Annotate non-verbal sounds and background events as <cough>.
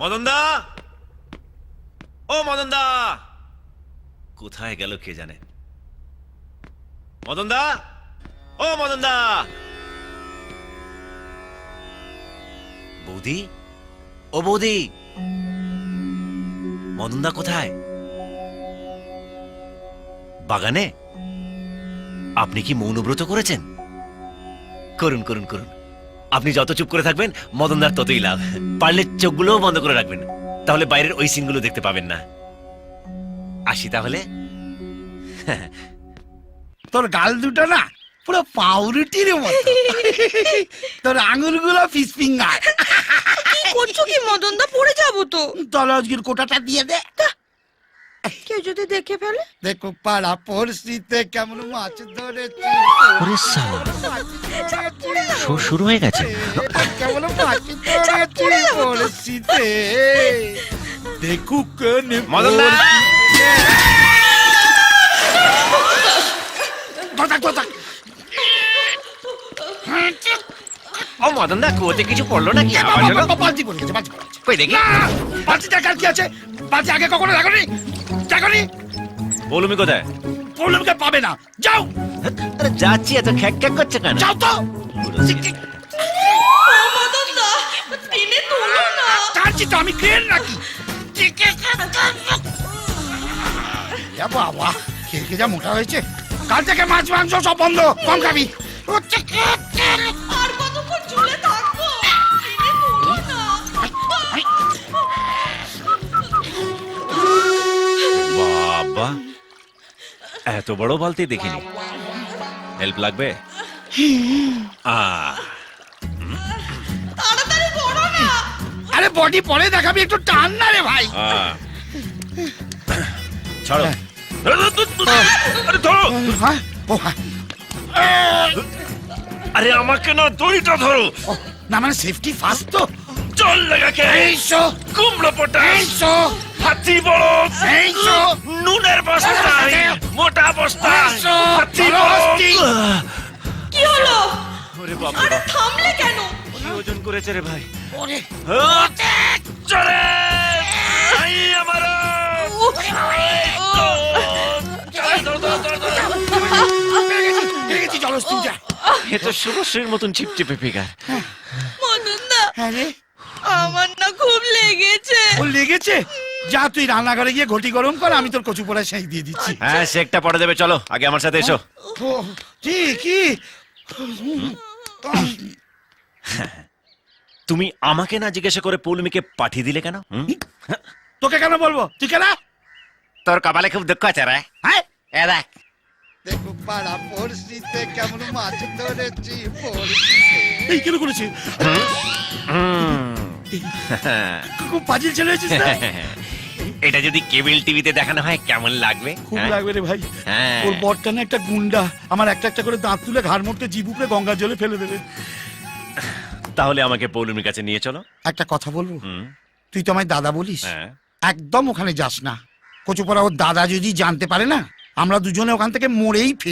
মদন দা ও মদন দা কোথায় গেল কে জানে? মদন দা ও মদন দা বৌদি? ও বৌদি! মদন দা কোথায়? বাগানে? আপনি কি মৌনব্রত করেছেন? করুন করুন করুন। আপনি যত চুপ করে থাকবেন মদনদার ততই লাভ। পারলে চোখগুলোও বন্ধ করে রাখবেন। তাহলে বাইরের ওই সিনগুলো দেখতে পাবেন না। আসি তাহলে। তোর গাল দুটো না পুরো পাউরুটির মতো। তোর আঙুলগুলো ফিস ফিঙ্গার। কি করছ কি মদনদা? পড়ে যাব তো। তাহলে আজকের কোটাটা দিয়ে দে। কেউ যদি দেখে ফেলে? দেখো পাড়া পড়শিতে কেমন মাছ ধরেছি। শো শুরু হয়ে গেছে। কেমন দেখুক ও দা কুয়োতে কিছু পড়ল নাকি? আওয়াজ হলো? বালতি পড়ে গেছে বালতি কই দেখি। না বালতি দেখার কি আছে? বালতি আগে কখনো দেখনি? দেখনি? বলুমি কোথায়? প্রবলেমকে পাবে না। যাও! আরে যাচ্ছি এত খ্যাক খ্যাক করছে কেন? যাও তো। টেনে তোলো না কাঁদছি তো আমি ক্রেন নাকি? এ বাবা কে কে যা মোটা হয়েছে? কাল থেকে মাছ মাংস সব বন্ধ কম খাবি। আর কতক্ষণ ঝুলে থাকব টেনে তোলো না বাবা এত বড় বালতি দেখিনি। হেল্প লাগবে আহ তাড়াতাড়ি করো না। আরে বডি পরে দেখাবি একটু টান না রে ভাই। আহ। <coughs> ছাড়ো। আরে ধরো। হ্যাঁ? ও হ্যাঁ। আরে আমাকে না দড়িটা ধরো। ও, না মানে সেফটি ফার্স্ট তো। জল লাগাকে। এইসো কুমড়ো পটাশ। এইসো হাতি বড় এইসো নুনের বস্তা মোটা বস্তা হাতি বড় ওরে বাবা। আরে থামলে কেন? কি ওজন করেছে রে ভাই? ওরে। চলে আই আমার এ তো শুভশ্রীর মতন চিপচিপে ফিগার। মদন দা হ্যাঁ রে। আমার না খুব লেগেছে। ও লেগেছে? যা তুই রান্নাঘরে গিয়ে ঘটি গরম কর আমি তোর কচু পোড়া সেই দিয়ে দিচ্ছি। হ্যাঁ শেকটা পরে দেবে চলো আগে আমার সাথে এসো। ও, কি কি? তুমি আমাকে না জিজ্ঞাসা করে পৌলমিকে পাঠিয়ে দিলে কেন? তোকে কেন বলব? তুই কেন? তোর কপালে খুব দুঃখ আছে রে। হ্যাঁ? এ দেখ। দেখো পাড়া পড়শিতে কেমন মাছ ধরেছি পড়শিতে। এই কেন করেছি। খুব পাজিল ছেলে হয়েছিস না? <laughs> এটা যদি কেবল টিভিতে দেখানো হয় কেমন লাগবে? খুব হ্যাঁ? লাগবে রে ভাই। হ্যাঁ। ওর বরটা না একটা গুন্ডা। আমার একটা একটা করে দাঁত তুলে ঘাড় মরতে জিভ উপরে গঙ্গা জলে ফেলে দেবে। তাহলে আমাকে পৌলমির কাছে নিয়ে চলো। একটা কথা বলব? হুম, তুই তো আমায় দাদা বলিস। হ্যাঁ। একদম ওখানে যাস না। কচুপড়া ওর দাদা যদি জানতে পারে না আমরা দুজনে ওখান থেকে মরেই ফিরবো।